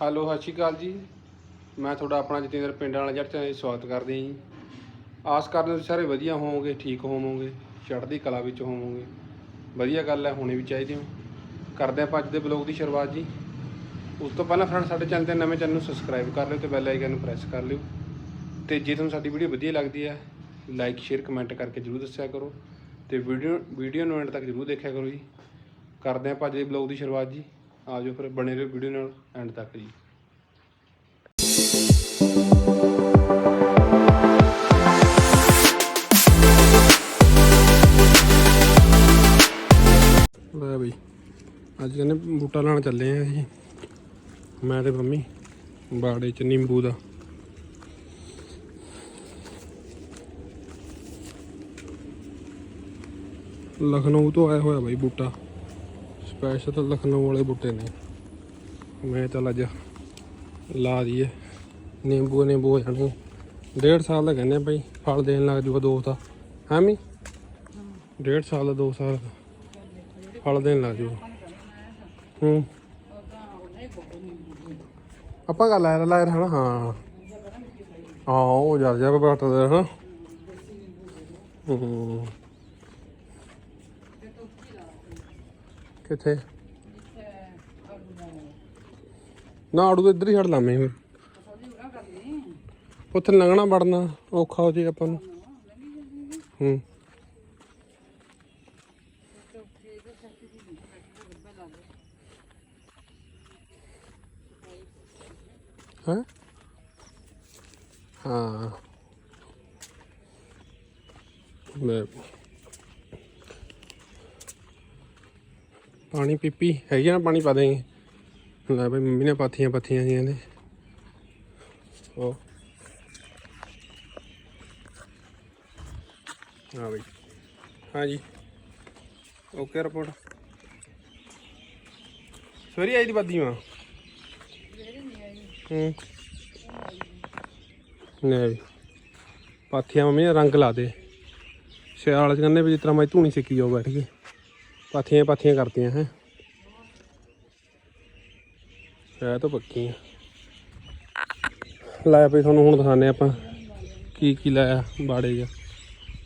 Hello, ਸਤਿ ਸ਼੍ਰੀ ਅਕਾਲ ਜੀ। ਮੈਂ ਤੁਹਾਡਾ ਆਪਣਾ ਜਤਿੰਦਰ ਪਿੰਡ ਵਾਲਾ ਜੱਟ ਚੈਨਲ ਸਵਾਗਤ ਕਰਦੇ ਹਾਂ ਜੀ। ਆਸ ਕਰਦੇ ਹਾਂ ਤੁਸੀਂ ਸਾਰੇ ਵਧੀਆ ਹੋਵੋਗੇ, ਠੀਕ ਹੋਵੋਗੇ, ਚੜ੍ਹਦੀ ਕਲਾ ਵਿੱਚ ਹੋਵੋਗੇ। ਵਧੀਆ ਗੱਲ ਹੈ, ਹੋਣੀ ਵੀ ਚਾਹੀਦੀ ਹੋ। ਕਰਦੇ ਆਪਾਂ ਅੱਜ ਦੇ ਬਲੌਗ ਦੀ ਸ਼ੁਰੂਆਤ ਜੀ। ਉਸ ਤੋਂ ਪਹਿਲਾਂ ਫਰੈਂਡ ਸਾਡੇ ਚੈਨਲ ਤੇ ਨਵੇਂ ਚੈਨਲ ਨੂੰ ਸਬਸਕ੍ਰਾਈਬ ਕਰ ਲਿਓ ਤੇ ਬੈਲ ਆਈਕਨ ਨੂੰ ਪ੍ਰੈਸ ਕਰ ਲਿਓ। ਤੇ ਜੇ ਤੁਹਾਨੂੰ ਸਾਡੀ ਵੀਡੀਓ ਵਧੀਆ ਲੱਗਦੀ ਹੈ ਲਾਈਕ ਸ਼ੇਅਰ ਕਮੈਂਟ ਕਰਕੇ ਜਰੂਰ ਦੱਸਿਆ ਕਰੋ। ਤੇ ਵੀਡੀਓ ਵੀਡੀਓ ਨੂੰ ਐਂਡ ਤੱਕ ਜਰੂਰ ਦੇਖਿਆ ਕਰੋ ਜੀ। ਕਰਦੇ ਆਪਾਂ ਅੱਜ ਦੇ ਬਲੌਗ ਦੀ ਸ਼ੁਰੂਆਤ ਜੀ। ਆ ਫਿਰ ਬਣੇ ਰਹੋ ਵੀਡੀਓ ਨਾਲ, ਐਂਡ ਤੱਕ ਜੀ। ਲੈ ਬਈ, ਅੱਜ ਕਹਿੰਦੇ ਬੂਟਾ ਲਾਣ ਚੱਲੇ ਆ ਅਸੀਂ। ਮੈਂ ਤੇ ਮੰਮੀ, ਬਾੜੇ ਚ ਨਿੰਬੂ ਦਾ। ਲਖਨਊ ਤੋਂ ਆਇਆ ਹੋਇਆ ਬਾਈ ਬੂਟਾ। ਸਪੈਸ਼ਲ ਲਖਨਊ ਵਾਲੇ ਬੂਟੇ ਨੇ। ਮੈਂ ਚੱਲ ਅੱਜ ਲਾ ਦਈਏ। ਨਿੰਬੂ ਨਿੰਬੂ ਹੋ ਜਾਣਗੇ ਡੇਢ ਸਾਲ ਦਾ ਕਹਿੰਦੇ ਭਾਈ ਫਲ ਦੇਣ ਲੱਗ ਜੂਗਾ ਦੋ ਤਾਂ। ਹਾਂ ਮੀ? ਡੇਢ ਸਾਲ ਦਾ, ਦੋ ਸਾਲ ਦਾ। ਫਲ ਦੇਣ ਲੱਗ ਜੂਗਾ। ਹੂੰ। ਆਪਾਂ ਗੱਲ ਲਾਇਆ ਲਾਇਆ ਹਨਾ ਹਾਂ। ਹਾਂ, ਉਹ ਜਰ ਜਾ ਬਟਦਾ ਹਾਂ ਹੂੰ। ਕਿੱਥੇ? ਨਾ, ਆੜੂ ਤਾਂ ਇੱਧਰ ਹੀ ਛੱਡ ਲਾਵੇਂ ਫਿਰ ਉੱਥੇ ਲੰਘਣਾ ਵੜਨਾ ਔਖਾ ਹੋ ਜੇ ਆਪਾਂ ਨੂੰ। ਹੂੰ। ਹੈ? ਹਾਂ। ਲੈ ਪਾਣੀ ਪੀਪੀ, ਹੈਗੀ ਆ ਨਾ ਪਾਣੀ, ਪਾ ਦੇਂਗੇ ਲੈ ਬਈ, ਮੰਮੀ ਨੇ ਪਾਥੀਆਂ ਪਾਥੀਆਂ ਜੀਆਂ ਨੇ। ਉਹ। ਹਾਂ ਬਈ। ਹਾਂਜੀ ਓਕੇ, ਰਿਪੋਰਟ। ਸਵੇਰੀ ਆਈ ਦੀ ਬਾਦੀ ਮਾਂ? ਹੂੰ। ਨਹੀਂ ਪਾਥੀਆਂ ਮੰਮੀ ਨੇ ਰੰਗ ਲਾ ਦੇ। ਸਿਆਲ ਚ ਕਹਿੰਦੇ ਵੀ ਜਿਸ ਤਰ੍ਹਾਂ ਮੈਂ ਧੂਣੀ ਸਿੱਕੀ ਜਾਓ ਬੈਠ ਕੇ। ਪਾਥੀਆਂ ਪਾਥੀਆਂ ਕਰਤੀਆਂ ਹੈ। ਸ਼ਾਇਦ ਤਾਂ ਪੱਕੀਆਂ ਲਾਇਆ ਪਈ ਤੁਹਾਨੂੰ ਹੁਣ ਦਿਖਾਣੇ ਆਪਾਂ ਕੀ ਕੀ ਲਾਇਆ ਬਾੜੇ 'ਚ।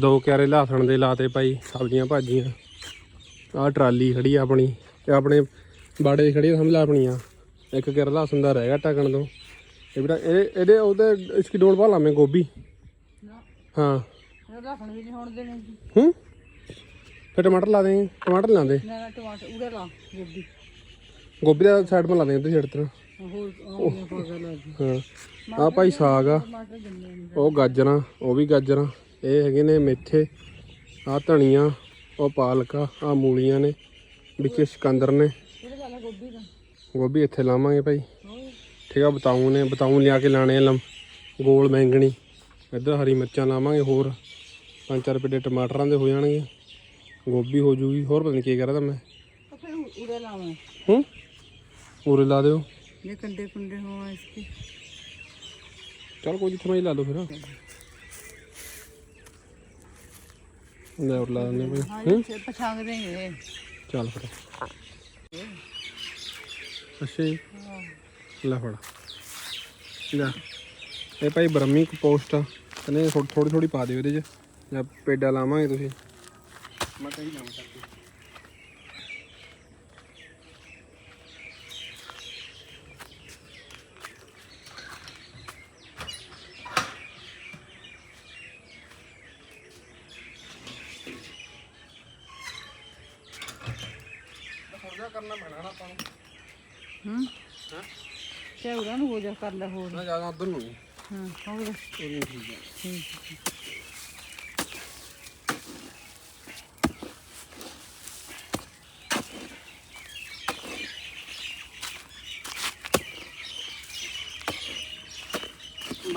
ਦੋ ਕਿਆਰੇ ਲਾਸਣ ਦੇ ਲਾਤੇ ਭਾਈ ਸਬਜ਼ੀਆਂ ਭਾਜੀਆਂ। ਆਹ ਟਰਾਲੀ ਖੜੀ ਆ ਆਪਣੀ ਤੇ ਆਪਣੇ ਬਾੜੇ 'ਚ ਖੜੀ ਆ ਸਮਝ ਲਾ ਆਪਣੀਆਂ ਇੱਕ ਕਿਆਰਾ ਲਸਣ ਦਾ ਰਹਿ ਗਿਆ ਟਕਣ ਤੋਂ। ਇਹ ਬੇਟਾ ਇਹ ਇਹਦੇ ਉਹਦੇ ਇਸਕੀ ਡੋਲ ਪਾ ਲਾਵੇਂ ਗੋਭੀ। ਹਾਂ। ਲਸਣ ਵੀ ਨਹੀਂ ਹੋਣ ਦੇਣੇ ਹੂੰ? ਫਿਰ ਟਮਾਟਰ ਲਾ ਦੇ ਟਮਾਟਰ ਲਾ ਦੇ ਨਾ ਨਾ ਟਮਾਟਰ ਉਹਦੇ ਲਾ ਗੋਭੀ। ਗੋਭੀ ਦਾ ਸਾਈਡ 'ਤੇ ਲਾ ਦੇ ਹੋਰ ਆਉਂਦੀਆਂ ਲਾ ਜੀ ਹਾਂ ਆ ਭਾਈ ਸਾਗ ਆ। ਟਮਾਟਰ ਜੰਮੇ ਨਹੀਂ ਉਹ ਗਾਜਰਾਂ ਉਹ ਵੀ ਗਾਜਰਾਂ। ਇਹ ਹੈਗੇ ਨੇ ਮੇਥੇ ਆ ਧਨੀਆ ਉਹ ਪਾਲਕ ਆ ਮੂਲੀਆਂ ਨੇ ਵਿੱਚ ਸਿਕੰਦਰ ਨੇ। ਉਹਦੇ ਲਾ ਲਾ ਗੋਭੀ ਦਾ? ਗੋਭੀ ਇੱਥੇ ਲਾਵਾਂਗੇ ਭਾਈ। ਹੋਰ? ਠੀਕ ਆ ਬਤਾਉ ਨੇ ਬਤਾਉ ਲਿਆ ਕੇ ਲਾਣੇ ਆ ਲੰਮ ਗੋਲ ਬੈਂਗਣੀ ਇੱਧਰ ਹਰੀ ਮਿਰਚਾਂ ਲਾਵਾਂਗੇ ਹੋਰ। ਪੰਜ ਚਾਰ ਪੇਟੇ ਟਮਾਟਰਾਂ ਦੇ ਹੋ ਜਾਣਗੇ ਗੋਭੀ ਹੋ ਜੂਗੀ ਹੋਰ ਪਤਾ ਨਹੀਂ ਕੀ ਕਰਾਂ ਤਾਂ ਮੈਂ। ਤਾਂ ਫਿਰ ਉਹਦੇ ਲਾਵਾਂ। ਹੂੰ? ਉਰੇ ਲਾ ਦਿਓ। ਇਹ ਕੰਡੇ ਕੁੰਡੇ ਹੋਣ ਇਸਕੇ ਚਲ ਕੋਈ ਜਿੱਥੇ ਮੈਂ ਲਾ ਲਓ ਫਿਰ। ਲੈ ਉਰ ਲਾ ਦਿੰਦੇ ਹਾਂ ਪਛਾਣ ਦੇਂਗੇ ਚੱਲ ਫਿਰ ਅੱਛਾ ਜੀ। ਲੈ ਫੜ। ਲੈ। ਇਹ ਭਾਈ ਬ੍ਰਹਮੀ ਕੰਪੋਸਟ ਆ। ਕਹਿੰਦੇ ਥੋੜੀ ਥੋੜੀ ਪਾ ਦਿਓ ਇਹਦੇ ਚ। ਜਾਂ ਪੇਡਾ ਲਾਵਾਂਗੇ ਤੁਸੀਂ। ਮੈਂ ਕਹੀ ਲਾਵਾਂ ਕਰਕੇ ਥੋੜਾ ਕਰਨਾ ਪੈਣਾ ਨਾ ਆਪਾਂ ਨੂੰ ਹੂੰ? ਹਾਂ ਤੇ ਉਹਨਾਂ ਨੂੰ ਹੋ ਜਾ ਕਰ ਲੈ ਹੋਰ। ਨਾ ਜ਼ਿਆਦਾ ਉਧਰ ਨੂੰ। ਹਾਂ ਉਹ ਨਹੀਂ ਠੀਕ ਹੈ ਠੀਕ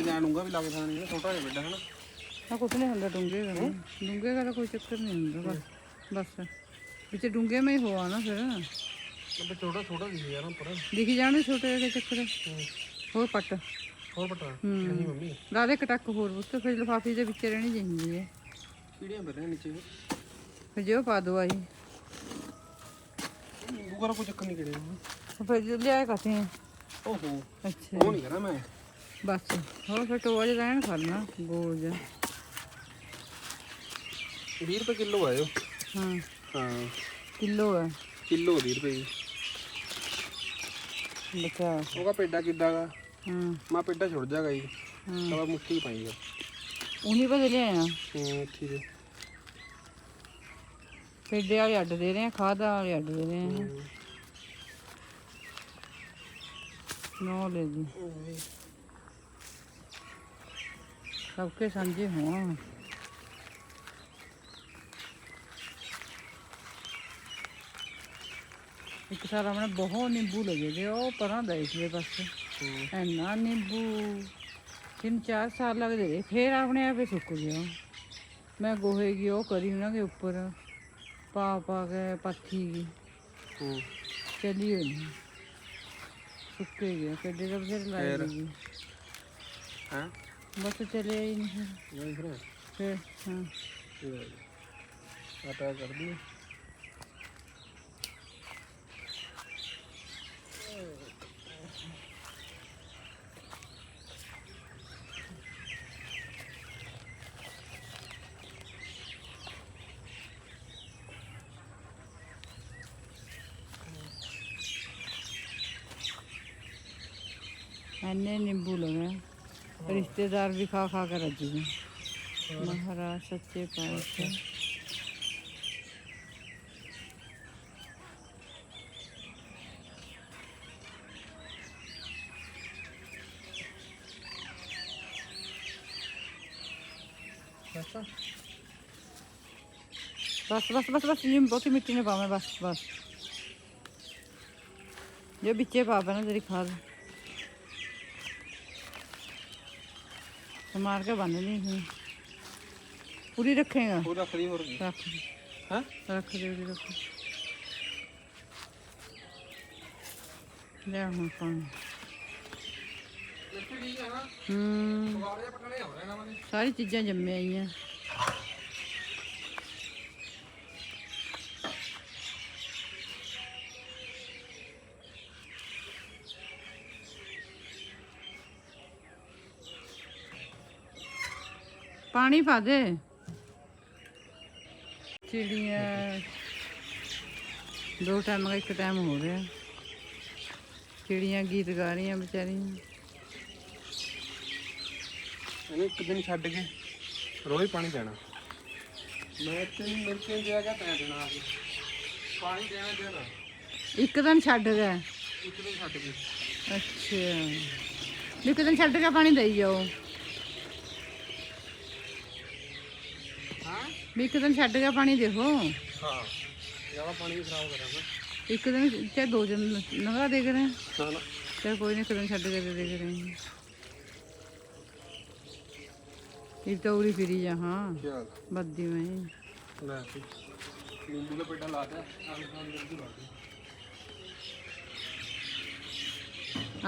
ਮੈਂ ਜਾਣੂਗਾ ਵੀ ਲੱਗ ਜਾਣੀ ਛੋਟਾ ਜਿਹਾ ਬੈੱਡ ਹੈ ਨਾ। ਆ ਕੁਛ ਨਹੀਂ ਹੁੰਦਾ ਡੂੰਗੇ ਦਾ ਡੂੰਗੇ ਦਾ ਤਾਂ ਕੋਈ ਚੱਕਰ ਨਹੀਂ ਹੁੰਦਾ ਬਸ ਬਸ। ਵਿੱਚ ਡੂੰਗੇ ਮੈਂ ਹੀ ਹੋਆ ਨਾ ਫਿਰ। ਤੇ ਛੋਟਾ ਛੋਟਾ ਦਿਖੀ ਯਾਰ ਉੱਪਰ। ਦਿਖੀ ਜਾਣੇ ਛੋਟੇ ਜਿਹੇ ਚੱਕਰ। ਹੋਰ ਪੱਟ। ਹੋਰ ਪਟਾ। ਹੂੰ। ਨਹੀਂ ਮੰਮੀ। ਲਾ ਦੇ ਕਟਕ ਹੋਰ ਉੱਤੇ ਫਿਰ ਲਿਫਾਫੇ ਦੇ ਵਿੱਚ ਰਹਿਣੀ ਚਾਹੀਦੀ ਹੈ। ਕੀੜੀਆਂ ਬੈਠੀਆਂ ਨੀਚੇ। ਫਿਰ ਜੇ ਉਹ ਪਾ ਦੋ ਆਈ। ਨਿੰਬੂ ਕਰਾ ਕੋਈ ਚੱਕਰ ਨਹੀਂ ਕਿਹੜੇ ਫਿਰ ਜੇ ਲਿਆਏ ਕਸੇ ਓਹੋ। ਅੱਛਾ। ਉਹ ਨਹੀਂ ਕਰਾਂ ਮੈਂ। ਬਸ ਹੋਰ ਫਿਰ ਟੋਆ ਜਿਹਾ ਰਹਿਣ ਖੜਨਾ ਗੋਲ ਜਿਹਾ 20 ਰੁਪਏ ਕਿਲੋ ਆਇਓ ਹਾਂ। ਹਾਂ। ਕਿਲੋ ਹੈ ਕਿਲੋ 20 ਰੁਪਏ ਜੀ। ਬਚਾ ਉਹਦਾ ਪੇਡਾ ਕਿੱਦਾਂ ਗਾ? ਹਾਂ। ਮੈਂ ਪੇਡਾ ਛੁੱਟ ਜਾਗਾ ਜੀ। ਹਾਂ। ਤਾਂ ਮੁੱਠੀ ਪਾਈਗਾ ਉਹਨੀ ਬਦਲੇ ਆ ਹੂੰ ਠੀਕ ਹੈ ਪੇਡੇ ਵਾਲੇ ਅੱਡ ਦੇ ਰਹੇ ਆ ਖਾਦਾ ਵਾਲੇ ਅੱਡ ਦੇ ਰਹੇ ਆ। ਨੋ ਲੈ ਜੀ। ਸਭ ਕੇ ਸਾਂਝੇ ਹੋਣ। ਇੱਕ ਸਾਲ ਆਪਣੇ ਬਹੁਤ ਨਿੰਬੂ ਲੱਗੇ ਦੇ ਉਹ ਪਰਾਂ ਦਾ ਇਸਲੇ ਪਾਸੇ ਇੰਨਾ ਨਿੰਬੂ ਤਿੰਨ ਚਾਰ ਸਾਲ ਲੱਗਦੇ ਰਹੇ ਫੇਰ ਆਪਣੇ ਆਪੇ ਸੁੱਕ ਗਿਆ ਮੈਂ ਗੋਹੇ ਕੀ ਉਹ ਕਰੀ ਉਹਨਾਂ ਦੇ ਉੱਪਰ ਪਾ ਪਾ ਕੇ ਪੱਥੀ ਗਈ ਹੂੰ। ਚਲੀ ਹੋਈ ਸੁੱਕੇ ਗਿਆ ਕਿੱਡੇ ਦਾ ਫਿਰ? ਲਾਈ? ਗਈ ਹਾਂ? ਬਸ ਚਲੇ ਹੀ। ਨਹੀਂ। ਇਹ ਫਿਰ। ਫਿਰ ਹਾਂ। ਆਟਾ ਕਰ ਦਈਏ। ਐਨੇ ਨਿੰਬੂ ਲਗੇ ਰਿਸ਼ਤੇਦਾਰ ਵੀ ਖਾ ਖਾ ਕੇ ਰੱਜ ਗਏ ਮਹਾਰਾਜ ਸੱਚੇ ਪਾਤਸ਼ਾਹ ਅੱਛਾ बस बस बस बस ये बहुत ही मिट्टी ने पावे बस बस ये बिच्चे पा ना तेरी खाद ਮਾਰ ਕੇ ਬੰਨ ਲਈ ਹੁਣ ਪੂਰੀ ਰੱਖੇਗਾ? ਉਹ ਰੱਖ ਲਈ ਹੋਰ ਕੀ। ਹਾਂ? ਰੱਖ ਦੇ ਉਰੇ ਰੱਖ ਲੈ ਹੁਣ ਪਾਣੀ। ਹੂੰ। ਸਾਰੀ ਚੀਜ਼ਾਂ ਜੰਮੇ ਆਈਆਂ। ਪਾਣੀ ਪਾ ਦੇ। ਚਿੜੀਆਂ। ਦੋ ਟਾਈਮ ਦਾ ਇੱਕ ਟਾਈਮ ਹੋ ਰਿਹਾ। ਚਿੜੀਆਂ ਗੀਤ ਗਾ ਰਹੀਆਂ ਵਿਚਾਰੀਆਂ। ਇਹਨੂੰ ਇੱਕ ਦਿਨ ਛੱਡ ਕੇ ਰੋਜ਼ ਪਾਣੀ ਦੇਣਾ। ਮੈਂ ਤੈਨੂੰ ਮਿਰਚਾਂ ਦਿਆ ਗਿਆ ਤੈਂ ਦੇਣਾ ਆ ਕੇ। ਪਾਣੀ ਦੇਣਾ ਦੇਣਾ ਇੱਕ ਦਿਨ ਛੱਡ ਗਿਆ ਇੱਕ ਦਿਨ ਛੱਡ ਕੇ। ਅੱਛਾ। ਇੱਕ ਦਿਨ ਛੱਡ ਕੇ ਪਾਣੀ ਦੇਈ ਜਾਓ ਹਾਂ ਵੀ ਇੱਕ ਦਿਨ ਛੱਡ ਕੇ ਪਾਣੀ ਦੇਖੋ। ਹਾਂ ਜ਼ਿਆਦਾ ਪਾਣੀ ਖਰਾਬ ਕਰਾਂ ਨਾ ਇੱਕ ਦਿਨ ਚਾਹੇ ਦੋ ਦਿਨ ਲੰਘਾ ਦੇ ਕਰੇ ਨਾ ਨਾ। ਚਾਹੇ ਕੋਈ ਨਹੀਂ ਇੱਕ ਦਿਨ ਛੱਡ ਕੇ ਦੇ ਦੇ ਕਰੇ ਇਹ ਤਾਂ ਉਰੀ ਫਿਰੀ ਜਾ ਹਾਂ। ਚੱਲ ਬੱਦੀ ਮੈਂ ਲੈ ਨਿੰਬੂ ਦਾ ਪੇਟਾ ਲਾ ਦੇ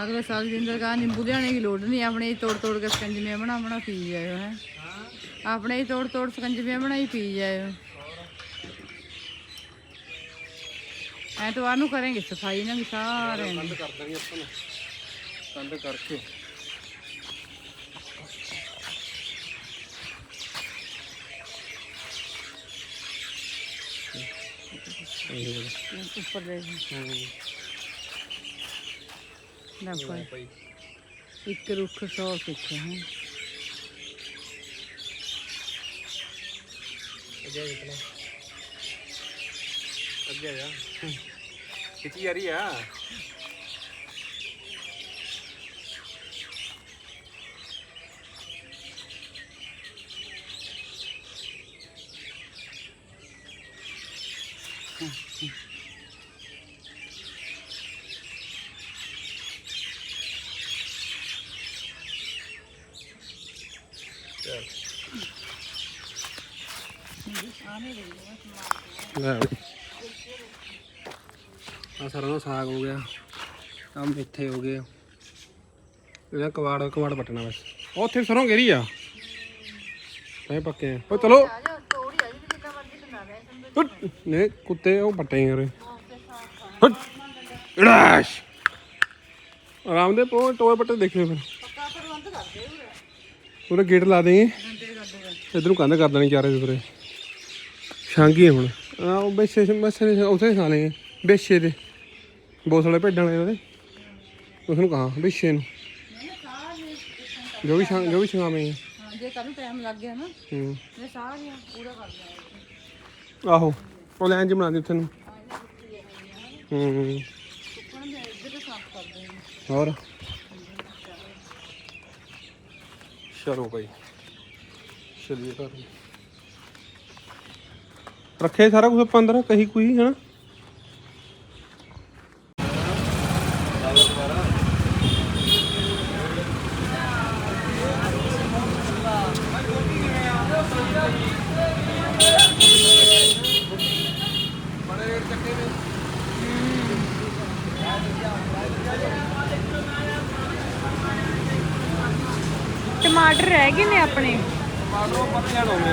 ਅਗਲੇ ਸਾਲ ਦੀ ਅੰਦਰ ਕਾ ਨਿੰਬੂ ਲਿਆਣੇ ਦੀ ਲੋੜ ਨਹੀਂ ਆਪਣੇ ਹੀ ਤੋੜ ਤੋੜ ਕੇ ਸਕੰਜਮੀਆਂ ਬਣਾ ਬਣਾ ਪੀ ਜਾਇਓ ਹੈ ਹਾਂ। ਆਪਣੇ ਹੀ ਤੋੜ ਤੋੜ ਸਕੰਜਮੀਆਂ ਬਣਾਈ ਪੀ ਜਾਇਓ ਐਤਵਾਰ ਨੂੰ ਕਰਾਂਗੇ ਸਫ਼ਾਈ ਨਾ ਵੀ ਸਾਰਿਆਂ ਦੀ ਕੰਧ ਕਰ ਆਪਾਂ ਨੂੰ। ਕਰਕੇ। ਉੱਪਰ ਦੇ ਨਾ ਕੋਈ ਇੱਕ ਰੁੱਖ ਸੌ ਸੁੱਖ। ਹੈ ਅੱਗੇ ਨਿਕਲਾ ਅੱਗੇ ਆ ਜਾ ਕਿੱਥੇ ਆ ਰਹੀ ਆ ਲੈ ਆ ਸਰੋਂ ਦਾ ਸਾਗ ਹੋ ਗਿਆ। ਆ ਮੇਥੇ ਹੋ ਗਏ। ਇਹਦਾ ਕਵਾੜ ਕਵਾੜ ਪਟਣਾ ਬਸ। ਉਹ ਉੱਥੇ ਸਰੋਂ ਗੇਰੀ ਆ। ਐ ਪੱਕੇ ਆ। ਓ ਚਲੋ। ਹੁੱਟ, ਨੇ ਕੁੱਤੇ ਉਹ ਪੱਟੇ ਯਾਰ ਹੁੱਟ, ਇੜਾਸ਼ ਆਰਾਮ ਦੇ ਪੋ ਟੋਏ ਪੱਟੇ ਦੇਖਿਓ ਫਿਰ। ਉਹਦਾ ਗੇਟ ਲਾ ਦੇਂਗੇ ਇਧਰੋਂ ਕੰਧ ਕਰ ਦੇਣੀ ਚਾਰੇ ਦੇ ਉਰੇ। ਛਾਂਗੀ ਹੁਣ। ਆ ਉਹ ਬੇਸ਼ੇ ਬਸੇ ਉਥੇ ਖਾ ਲੇਗੇ ਬੇਸ਼ੇ ਦੇ ਬੋਸਲੇ ਭੇਡਾਂ ਵਾਲੇ ਉਹਦੇ। ਉਸ ਨੂੰ ਕਹਾ ਬੇਸ਼ੇ ਨੂੰ। ਜੋ ਵੀ ਛਾਂ ਜੋ ਵੀ ਹਾਂ ਜੇ ਕੱਲ ਟਾਈਮ ਲੱਗ ਗਿਆ ਨਾ ਹੂੰ। ਇਹ ਸਾਰੀਆਂ ਪੂਰਾ ਕਰ ਦਿਆ ਆਹੋ ਉਹ ਲੈਣ ਚ ਬਣਾ ਦੇ ਉੱਥੇ ਨੂੰ। ਹੂੰ ਸੁੱਕਣ ਦੇ ਇੱਧਰ ਸਾਫ਼ ਕਰਦੇ ਨੇ। ਹੋਰ? ਚਲੋ ਭਾਈ। ਚਲਿਏ ਘਰ। ਨੂੰ। ਰੱਖੇ ਸਾਰਾ ਕੁਝ ਆਪਾਂ ਅੰਦਰ ਕਹੀ ਕੋਈ ਹਨਾ ਟਮਾਟਰ ਰਹਿ ਗਏ ਨੇ ਆਪਣੇ ਮਾਰੋ ਪੱਤਿਆਂ ਲਾਉਣੇ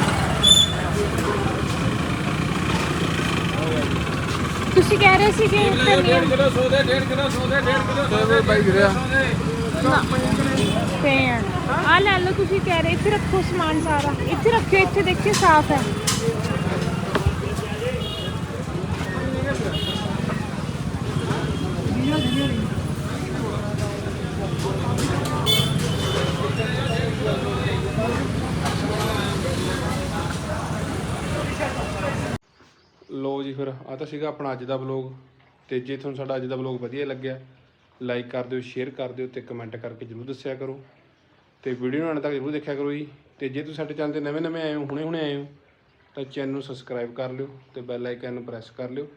ਤੁਸੀਂ ਕਹਿ ਰਹੇ ਸੀ ਕਿ ਧਨੀਆ ਕਿਲੋ ਸੋਦੇ 1.5 ਕਿਲੋ ਸੋਦੇ 1.5 ਕਿਲੋ ਸੋਦੇ ਬਾਈ ਗਿਰਿਆ ਪੈਣ ਆ। ਲੈ ਲਓ ਤੁਸੀਂ ਕਹਿ ਰਹੇ ਇੱਥੇ ਰੱਖੋ ਸਮਾਨ ਸਾਰਾ। ਇੱਥੇ ਰੱਖਿਓ ਇੱਥੇ ਦੇਖਿਓ ਸਾਫ਼ ਹੈ। ਲੋ ਆ ਤਾਂ ਸੀਗਾ ਆਪਣਾ ਅੱਜ ਦਾ ਵਲੌਗ ਤੇ ਜੇ ਤੁਹਾਨੂੰ ਸਾਡਾ ਅੱਜ ਦਾ ਵਲੌਗ ਵਧੀਆ ਲੱਗਿਆ ਲਾਈਕ ਕਰ ਦਿਓ ਸ਼ੇਅਰ ਕਰ ਦਿਓ ਤੇ ਕਮੈਂਟ ਕਰਕੇ ਜਰੂਰ ਦੱਸਿਆ ਕਰੋ। ਤੇ ਵੀਡੀਓ ਨੂੰ ਅੰਤ ਤੱਕ ਜਰੂਰ ਦੇਖਿਆ ਕਰੋ ਜੀ। ਤੇ ਜੇ ਤੁਸੀਂ ਸਾਡੇ ਚੈਨਲ ਤੇ ਨਵੇਂ ਨਵੇਂ ਆਏ ਹੋ, ਹੁਣੇ ਹੁਣੇ ਆਏ ਹੋ, ਤਾਂ ਚੈਨਲ ਨੂੰ ਸਬਸਕ੍ਰਾਈਬ ਕਰ ਲਿਓ ਤੇ ਬੈਲ ਆਈਕਨ ਨੂੰ ਪ੍ਰੈਸ ਕਰ ਲਿਓ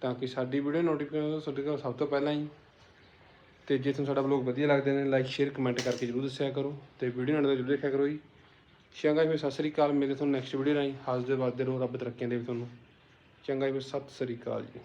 ਤਾਂ ਕਿ ਸਾਡੀ ਵੀਡੀਓ ਨੋਟੀਫਿਕੇਸ਼ਨ ਤੁਹਾਡੇ ਕੋਲ ਸਭ ਤੋਂ ਪਹਿਲਾਂ ਹੀ ਤੇ ਜੇ ਤੁਹਾਨੂੰ ਸਾਡਾ ਵਲੌਗ ਵਧੀਆ ਲੱਗਦੇ ਨੇ ਲਾਈਕ ਸ਼ੇਅਰ ਕਮੈਂਟ ਕਰਕੇ ਜਰੂਰ ਦੱਸਿਆ ਕਰੋ ਤੇ ਵੀਡੀਓ ਨੂੰ ਅੰਤ ਤੱਕ ਜਰੂਰ ਦੇਖਿਆ ਕਰੋ ਜੀ। ਸ਼ੰਗਾ ਜੀ, ਫਿਰ ਸਤਿ ਸ੍ਰੀ ਅਕਾਲ। ਮਿਲਦੇ ਤੁਹਾਨੂੰ ਨੈਕਸਟ ਵੀਡੀਓ ਰਾਹੀਂ। ਹੱਸਦੇ ਵੱਸਦੇ ਰਹੋ ਰੱਬ ਤਰੱਕੀਆਂ ਦੇ ਵੀ ਤੁਹਾਨੂੰ। ਚੰਗਾ ਜੀ ਫਿਰ ਸਤਿ ਸ੍ਰੀ ਅਕਾਲ ਜੀ।